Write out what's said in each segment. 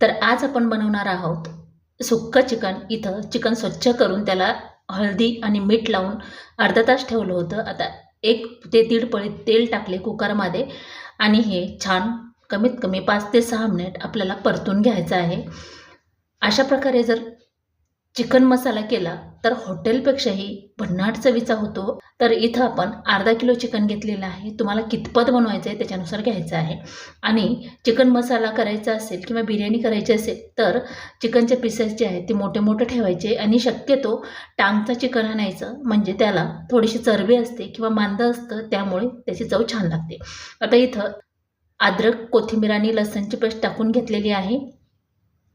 तर आज आपण बनवणार आहोत सुक्कं चिकन. इथं चिकन स्वच्छ करून त्याला हळदी आणि मीठ लावून अर्धा तास ठेवलं होतं. आता एक ते दीड पळी तेल टाकले कुकरमध्ये आणि हे छान कमीत कमी पाच ते सहा मिनिट आपल्याला परतून घ्यायचं आहे. अशा प्रकारे जर चिकन मसाला केला तर हॉटेलपेक्षाही भन्नाट चवीचा होतो. तर इथं आपण अर्धा किलो चिकन घेतलेलं आहे. तुम्हाला कितपत बनवायचं आहे त्याच्यानुसार घ्यायचं आहे. आणि चिकन मसाला करायचा असेल किंवा बिर्याणी करायची असेल तर चिकनचे पीसेस जे आहेत ते मोठे मोठे ठेवायचे. आणि शक्यतो टांगचं चिकन आणायचं म्हणजे त्याला थोडीशी चरबी असते किंवा मांदं असतं त्यामुळे त्याची चव छान लागते. आता इथं अद्रक कोथिंबीर आणि लसणची पेस्ट टाकून घेतलेली आहे.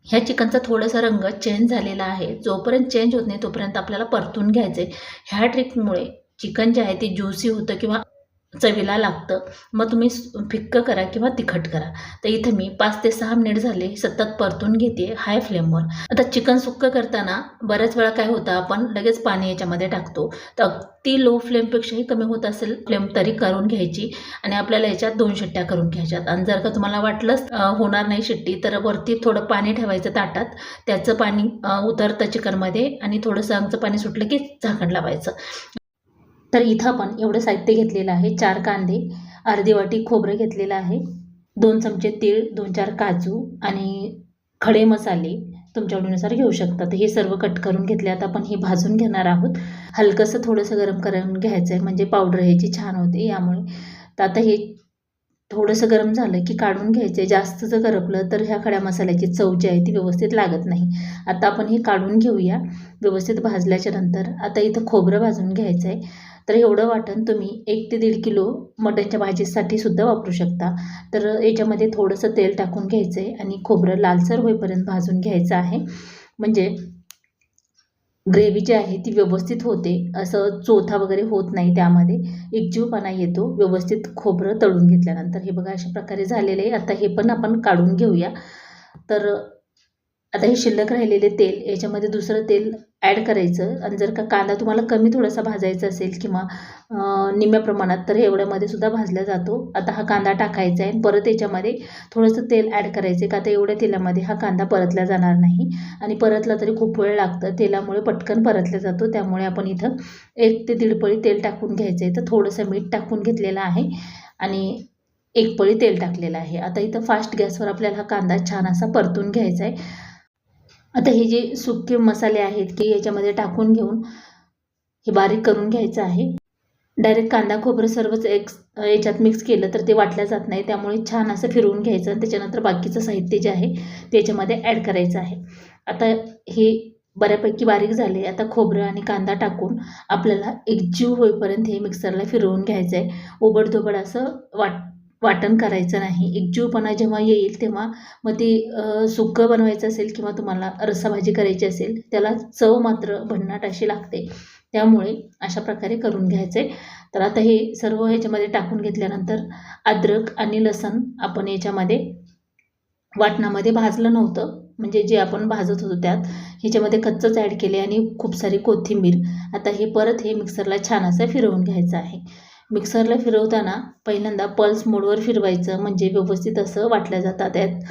ह्या चिकनचा थोडासा रंग चेंज झालेला आहे. जोपर्यंत चेंज होत नाही तोपर्यंत आपल्याला परतून घ्यायचं आहे ह्या ट्रिकमुळे चिकन जे आहे ते ज्युसी होतं किंवा चवीला लागतं. मग तुम्ही फिक्क फिक्कं करा किंवा तिखट करा. तर इथं मी पाच ते सहा मिनिट झाले सतत परतून घेते हाय फ्लेमवर आता चिकन सुक्कं करताना बऱ्याच वेळा काय होतं आपण लगेच पाणी याच्यामध्ये टाकतो. तर ती लो फ्लेमपेक्षाही कमी होत असेल फ्लेम तरी करून घ्यायची आणि आपल्याला याच्यात दोन शिट्ट्या करून घ्यायच्यात. आणि जर का तुम्हाला वाटलंच होणार नाही शिट्टी तर वरती थोडं पाणी ठेवायचं ताटात. त्याचं पाणी उतरतं चिकनमध्ये आणि थोडंसं आमचं पाणी सुटलं की झाकण लावायचं. तर इथं आपण एवढं साहित्य घेतलेलं आहे. चार कांदे अर्धी वाटी खोबरं घेतलेलं आहे. दोन चमचे तीळ दोन चार काजू आणि खडे मसाले तुमच्या आवडीनुसार घेऊ शकता. तर हे सर्व कट करून घेतले. आता आपण हे भाजून घेणार आहोत. हलकंसं थोडंसं गरम करून घ्यायचं आहे म्हणजे पावडर ह्याची छान होते. यामुळे तर आता हे थोडंसं गरम झालं की काढून घ्यायचं आहे जास्त जर गरपलं तर ह्या खड्या मसाल्याची चव जी आहे ती व्यवस्थित लागत नाही. आता आपण हे काढून घेऊया. व्यवस्थित भाजल्याच्या नंतर आता इथं खोबरं भाजून घ्यायचं आहे तर एवढं वाटण तुम्ही एक ते दीड किलो मटणच्या भाजीसाठी सुद्धा वापरू शकता. तर याच्यामध्ये थोडंसं तेल टाकून घ्यायचं आहे आणि खोबरं लालसर होईपर्यंत भाजून घ्यायचं आहे. म्हणजे ग्रेव्ही जी आहे ती व्यवस्थित होते. असं चोथा वगैरे होत नाही त्यामध्ये. एकजीवपणा येतो व्यवस्थित खोबरं तळून घेतल्यानंतर. हे बघा अशा प्रकारे झालेलं आहे. आता हे पण आपण काढून घेऊया. तर आता हे शिल्लक राहिलेले तेल याच्यामध्ये दुसरं तेल ॲड करायचं. आणि जर का कांदा तुम्हाला कमी थोडासा भाजायचा असेल किंवा निम्या निम्म्या प्रमाणात तर एवढ्यामध्ये सुद्धा भाजला जातो. आता हा कांदा टाकायचा आहे. परत याच्यामध्ये थोडंसं तेल ॲड करायचं का आता एवढ्या तेलामध्ये हा कांदा परतला जाणार नाही. आणि परतला तरी खूप वेळ लागतं. तेलामुळे पटकन परतला जातो. त्यामुळे आपण इथं एक ते दीड पळी तेल टाकून घ्यायचं आहे. तर थोडंसं मीठ टाकून घेतलेलं आहे. आणि एक पळी तेल टाकलेलं आहे. आता इथं फास्ट गॅसवर आपल्याला हा कांदा छान असा परतून घ्यायचा आहे. आता हे जे सुके मसाले आहेत की याच्यामध्ये टाकून घेऊन हे बारीक करून घ्यायचं आहे. डायरेक्ट कांदा खोबरं सर्वच एक याच्यात मिक्स केलं तर ते वाटलं जात नाही. त्यामुळे छान असं फिरवून घ्यायचं आणि त्याच्यानंतर बाकीचं साहित्य जे आहे ते याच्यामध्ये ॲड करायचं आहे. आता हे बऱ्यापैकी बारीक झाले. आता खोबरं आणि कांदा टाकून आपल्याला एकजीव होईपर्यंत हे मिक्सरला फिरवून घ्यायचं आहे ओबडधोबड असं वाट वाटण करायचं नाही. एकजीवपणा जेव्हा येईल तेव्हा मग ती सुकं बनवायचं असेल किंवा तुम्हाला रस्साभाजी करायची असेल त्याला चव मात्र भन्नाट अशी लागते. त्यामुळे अशा प्रकारे करून घ्यायचे. तर आता हे सर्व ह्याच्यामध्ये टाकून घेतल्यानंतर अद्रक आणि लसण आपण याच्यामध्ये वाटणामध्ये भाजलं नव्हतं. म्हणजे जे आपण भाजत होतो त्यात ह्याच्यामध्ये कच्चंच ॲड केले आणि खूप सारी कोथिंबीर. आता हे परत हे मिक्सरला छान असं फिरवून घ्यायचं आहे. मिक्सरला फिरवताना पहिल्यांदा पल्स मोडवर फिरवायचं म्हणजे व्यवस्थित असं वाटल्या जातात त्यात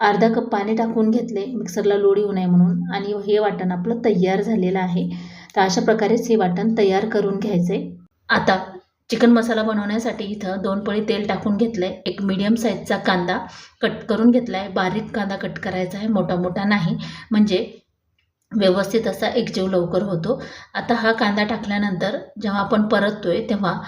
अर्धा कप पाणी टाकून घेतले मिक्सरला लोड येऊ नये म्हणून. आणि हे वाटण आपलं तयार झालेलं आहे. तर अशा प्रकारेच हे वाटण तयार करून घ्यायचे आता चिकन मसाला बनवण्यासाठी इथं दोन पळी तेल टाकून घेतलं आहे एक मीडियम साईजचा कांदा कट करून घेतला आहे बारीक कांदा कट करायचा आहे. मोठा मोठा नाही. म्हणजे व्यवस्थित असा एकजीव लवकर होतो. आता हा कांदा टाकल्यानंतर जेव्हा आपण परततोय तेव्हा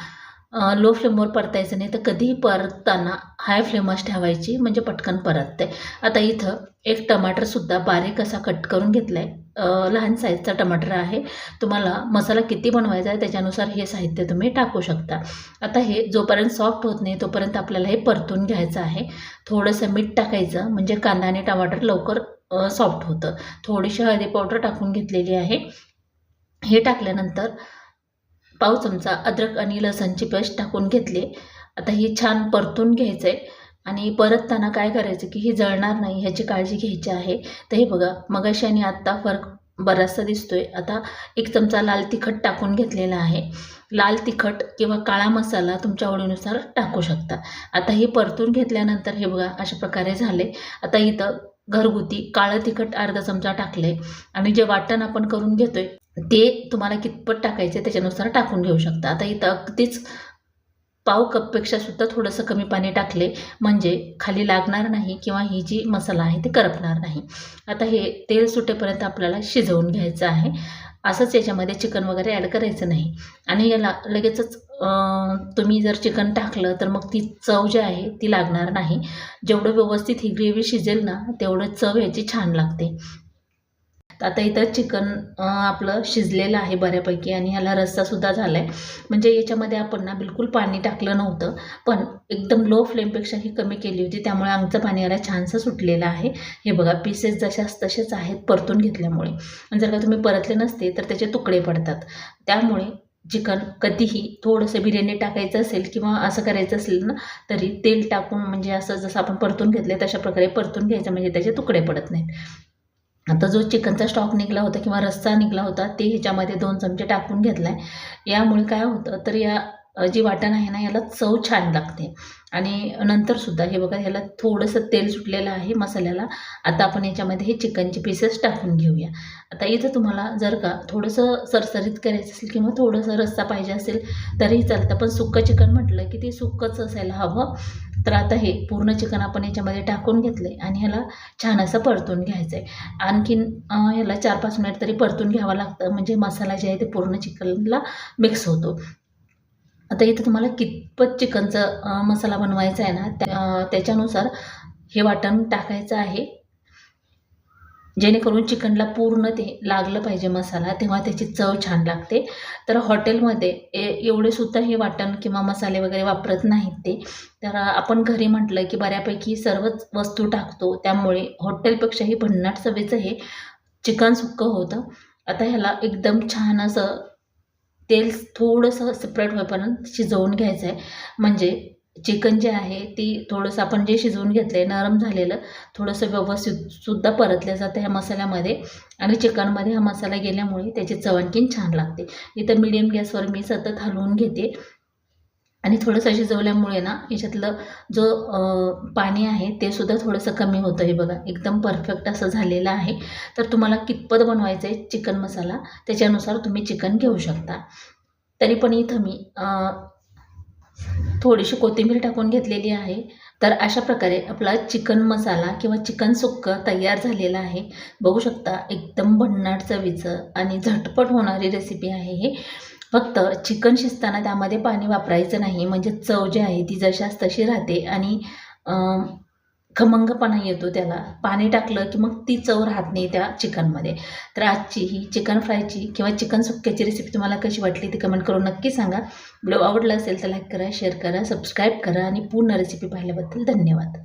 लो फ्लेमवर परतायचं नाही तर कधीही परतताना हाय फ्लेमच ठेवायची म्हणजे पटकन परतते. आता इथं एक टमाटरसुद्धा बारीक असा कट करून घेतला आहे लहान साईजचा टमाटर आहे. तुम्हाला मसाला किती बनवायचा आहे त्याच्यानुसार हे साहित्य तुम्ही टाकू शकता. आता हे जोपर्यंत सॉफ्ट होत नाही तोपर्यंत आपल्याला हे परतून घ्यायचं आहे. थोडंसं मीठ टाकायचं म्हणजे कांदा आणि टमाटर लवकर सॉफ्ट होतं. थोडीशी हळदी पावडर टाकून घेतलेली आहे. हे टाकल्यानंतर पाव चमचा अद्रक आणि लसणची पेस्ट टाकून घेतली. आता ही छान परतून घ्यायचं आहे आणि परतताना काय करायचं की ही जळणार नाही ह्याची काळजी घ्यायची आहे. तर हे बघा मगाशी आणि आत्ता फरक बराचसा दिसतोय. आता एक चमचा लाल तिखट टाकून घेतलेला आहे. लाल तिखट किंवा काळा मसाला तुमच्या आवडीनुसार टाकू शकता. आता हे परतून घेतल्यानंतर हे बघा अशा प्रकारे झाले. आता इथं घरगुती काळं तिखट अर्धा चमचा टाकले आणि जे वाटण आपण करून घेतोय ते तुम्हाला कितपत टाकायचे त्याच्यानुसार टाकून घेऊ शकता. आता इथं अगदीच पाव कपपेक्षा सुद्धा थोडंसं कमी पाणी टाकले म्हणजे खाली लागणार नाही किंवा ही जी मसाला आहे ती करपणार नाही. आता हे तेल सुटेपर्यंत आपल्याला शिजवून घ्यायचं आहे. असंच याच्यामध्ये चिकन वगैरे ॲड करायचं नाही. आणि याला लगेचच तुम्ही जर चिकन टाकलं तर मग ती चव जी आहे ती लागणार नाही. जेवढं व्यवस्थित ही ग्रेव्ही शिजेल ना तेवढं चव याची छान लागते. तर आता इथं चिकन आपलं शिजलेलं आहे बऱ्यापैकी आणि ह्याला रस्सासुद्धा झाला आहे म्हणजे याच्यामध्ये आपण ना बिलकुल पाणी टाकलं नव्हतं पण एकदम लो फ्लेमपेक्षा ही कमी केली होती त्यामुळे आमचं पाणी याला छानसं सुटलेलं आहे. हे बघा पीसेस जशाच तसेच आहेत परतून घेतल्यामुळे. जर का तुम्ही परतले नसते तर त्याचे तुकडे पडतात. त्यामुळे चिकन कधीही थोडंसं बिर्याणी टाकायचं असेल किंवा असं करायचं असेल ना तरी तेल टाकून म्हणजे असं जसं आपण परतून घेतलं तशा प्रकारे परतून घ्यायचं म्हणजे त्याचे तुकडे पडत नाहीत. आता जो चिकनचा स्टॉक निघाला होता किंवा रस्सा निघाला होता ते ह्याच्यामध्ये दोन चमचे टाकून घेतला आहे यामुळे काय होतं तर या जी वाटण आहे ना याला चव छान लागते. आणि नंतरसुद्धा हे बघा ह्याला थोडंसं तेल सुटलेलं आहे मसाल्याला. आता आपण याच्यामध्ये हे चिकनचे पीसेस टाकून घेऊया. आता इथं तुम्हाला जर का थोडंसं सरसरीत करायचं असेल किंवा थोडंसं रस्सा पाहिजे असेल तरीही चालतं. पण सुक्कं चिकन म्हटलं की ते सुक्कंच असायला हवं. तर आता हे पूर्ण चिकन आपण याच्यामध्ये टाकून घेतलं आहे आणि ह्याला छान असं परतून घ्यायचं आहे आणखीन ह्याला चार पाच मिनिट तरी परतून घ्यावं लागतं. म्हणजे मसाला जे आहे ते पूर्ण चिकनला मिक्स होतो. आता इथं तुम्हाला कितपत चिकनचं मसाला बनवायचा आहे ना त्या त्याच्यानुसार हे वाटण टाकायचं आहे. जेणेकरून चिकनला पूर्ण ते लागलं पाहिजे मसाला तेव्हा त्याची चव छान लागते. तर हॉटेलमध्ये ए एवढे सुद्धा हे वाटण किंवा मसाले वगैरे वापरत नाहीत ते. तर आपण घरी म्हटलं की बऱ्यापैकी सर्वच वस्तू टाकतो त्यामुळे हॉटेलपेक्षाही भन्नाट चवेचं हे चिकन सुक्कं होतं. आता ह्याला एकदम छान असं तेल थोडंसं सेपरेट होईपर्यंत शिजवून घ्यायचं आहे म्हणजे चिकन जे आहे ती थोडंसं आपण जे शिजवून घेतलं आहे नरम झालेलं थोडंसं व्यवस्थित सुद्धा परतलं जातं ह्या मसाल्यामध्ये. आणि चिकनमध्ये हा मसाला गेल्यामुळे त्याची चव आणखीन छान लागते. इथं मिडियम गॅसवर मी सतत हलवून घेते. आणि थोडंसं शिजवल्यामुळे ना याच्यातलं जो पाणी आहे ते सुद्धा थोडंसं कमी होतं हे बघा. एकदम परफेक्ट असं झालेलं आहे. तर तुम्हाला कितपत बनवायचं आहे चिकन मसाला त्याच्यानुसार तुम्ही चिकन घेऊ शकता. तरी पण इथं मी थोडीशी कोथिंबीर टाकून घेतलेली आहे. तर अशा प्रकारे आपला चिकन मसाला किंवा चिकन सुक्कं तयार झालेलं आहे. बघू शकता एकदम भन्नाट चवीचं आणि झटपट होणारी रेसिपी आहे हे. फक्त चिकन शिजताना त्यामध्ये पाणी वापरायचं नाही. म्हणजे चव जी आहे ती जशाच तशी राहते आणि खमंगपणा येतो त्याला. पाणी टाकलं की मग ती चव राहत नाही त्या चिकनमध्ये. तर आजची ही चिकन फ्रायची किंवा चिकन सुक्क्याची रेसिपी तुम्हाला कशी वाटली ती कमेंट करून नक्की सांगा. व्हिडिओ आवडला असेल तर लाईक करा शेअर करा सबस्क्राईब करा आणि पूर्ण रेसिपी पाहिल्याबद्दल धन्यवाद.